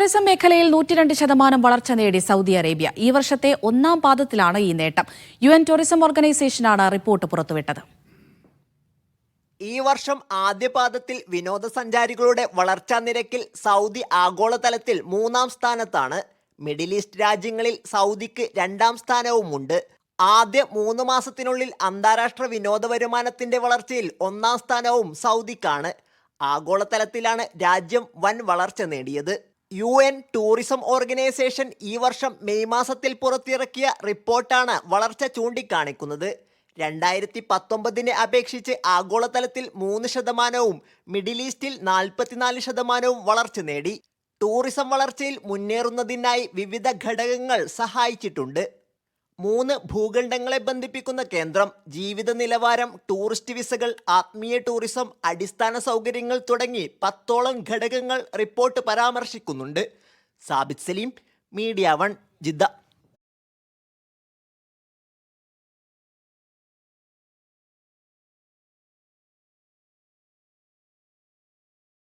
Tourism മേഖലയിൽ നൂറ്റിരണ്ട് ശതമാനം വളർച്ച നേടി സൗദി അറേബ്യ. ഈ വർഷത്തെ ഒന്നാം പാദത്തിലാണ് ഈ നേട്ടം. യു എൻ ടൂറിസം ഓർഗനൈസേഷനാണ് റിപ്പോർട്ട് പുറത്തുവിട്ടത്. ഈ വർഷം ആദ്യ പാദത്തിൽ വിനോദസഞ്ചാരികളുടെ വളർച്ചാ നിരക്കിൽ സൗദി ആഗോളതലത്തിൽ മൂന്നാം സ്ഥാനത്താണ്. മിഡിൽ ഈസ്റ്റ് രാജ്യങ്ങളിൽ സൗദിക്ക് രണ്ടാം സ്ഥാനവുമുണ്ട്. ആദ്യ മൂന്ന് മാസത്തിനുള്ളിൽ അന്താരാഷ്ട്ര വിനോദ വരുമാനത്തിന്റെ വളർച്ചയിൽ ഒന്നാം സ്ഥാനവും സൗദിക്കാണ്. ആഗോളതലത്തിലാണ് രാജ്യം വൻ വളർച്ച നേടിയത്. യു എൻ ടൂറിസം ഓർഗനൈസേഷൻ ഈ വർഷം മെയ് മാസത്തിൽ പുറത്തിറക്കിയ റിപ്പോർട്ടാണ് വളർച്ച ചൂണ്ടിക്കാണിക്കുന്നത്. രണ്ടായിരത്തി പത്തൊമ്പതിനെ അപേക്ഷിച്ച് ആഗോളതലത്തിൽ മൂന്ന് ശതമാനവും മിഡിൽ ഈസ്റ്റിൽ നാൽപ്പത്തിനാല് ശതമാനവും വളർച്ച നേടി. ടൂറിസം വളർച്ചയിൽ മുന്നേറുന്നതിനായി വിവിധ ഘടകങ്ങൾ സഹായിച്ചിട്ടുണ്ട്. മൂന്ന് ഭൂഖണ്ഡങ്ങളെ ബന്ധിപ്പിക്കുന്ന കേന്ദ്രം ജീവിത നിലവാരം ടൂറിസ്റ്റ് വിസകൾ ആത്മീയ ടൂറിസം അടിസ്ഥാന സൗകര്യങ്ങൾ തുടങ്ങി പത്തോളം ഘടകങ്ങൾ റിപ്പോർട്ട് പരാമർശിക്കുന്നുണ്ട്. Sabith Saleem media one Jeddah.